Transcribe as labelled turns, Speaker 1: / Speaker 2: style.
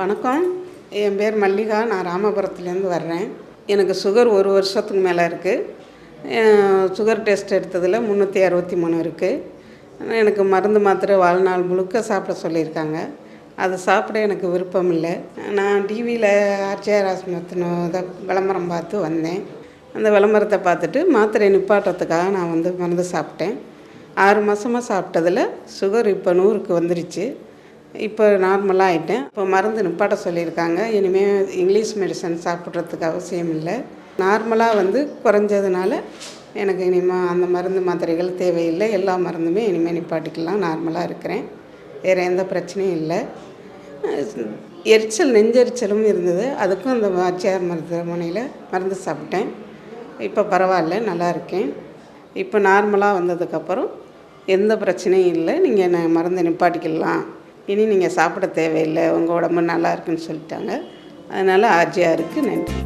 Speaker 1: வணக்கம். என் பேர் மல்லிகா. நான் ராமபுரத்துலேருந்து வர்றேன். எனக்கு சுகர் ஒரு வருஷத்துக்கு மேலே இருக்குது சுகர் டெஸ்ட் எடுத்ததில் முந்நூற்றி அறுபத்தி மூணு இருக்குது எனக்கு மருந்து மாத்திரை வாழ்நாள் முழுக்க சாப்பிட சொல்லியிருக்காங்க. அது சாப்பிட எனக்கு விருப்பம் இல்லை. நான் டிவியில் ஆர்ஜிஆர் ஆஸ்மத்தின இதை விளம்பரம் பார்த்து வந்தேன். அந்த விளம்பரத்தை பார்த்துட்டு மாத்திரை நிப்பாட்டுறதுக்காக நான் வந்து மருந்து சாப்பிட்டேன். ஆறு மாதமாக சாப்பிட்டதில் சுகர் இப்போ நூறுக்கு வந்துருச்சு. இப்போ நார்மலாக ஆகிட்டேன் இப்போ மருந்து நிப்பாட்ட சொல்லியிருக்காங்க. இனிமேல் இங்கிலீஷ் மெடிசன் சாப்பிட்றதுக்கு அவசியம் இல்லை. நார்மலாக வந்து குறைஞ்சதுனால எனக்கு இனிமேல் அந்த மருந்து மாத்திரைகள் தேவையில்லை. எல்லா மருந்துமே இனிமேல் நிப்பாட்டிக்கலாம். நார்மலாக இருக்கிறேன். வேறு எந்த பிரச்சனையும் இல்லை. எரிச்சல் நெஞ்செரிச்சலும் இருந்தது. அதுக்கும் அந்த வாச்சியார் மருத்துவமனையில் மருந்து சாப்பிட்டேன். இப்போ பரவாயில்ல நல்லா இருக்கேன். இப்போ நார்மலாக வந்ததுக்கப்புறம் எந்த பிரச்சனையும் இல்லை. நீங்கள் என்ன மருந்து நிப்பாட்டிக்கலாம். இனி நீங்கள் சாப்பிட தேவையில்லை உங்கள் உடம்பு நல்லா இருக்குன்னு சொல்லிட்டாங்க. அதனால் ஆர்ஜிஆருக்கு நன்றி.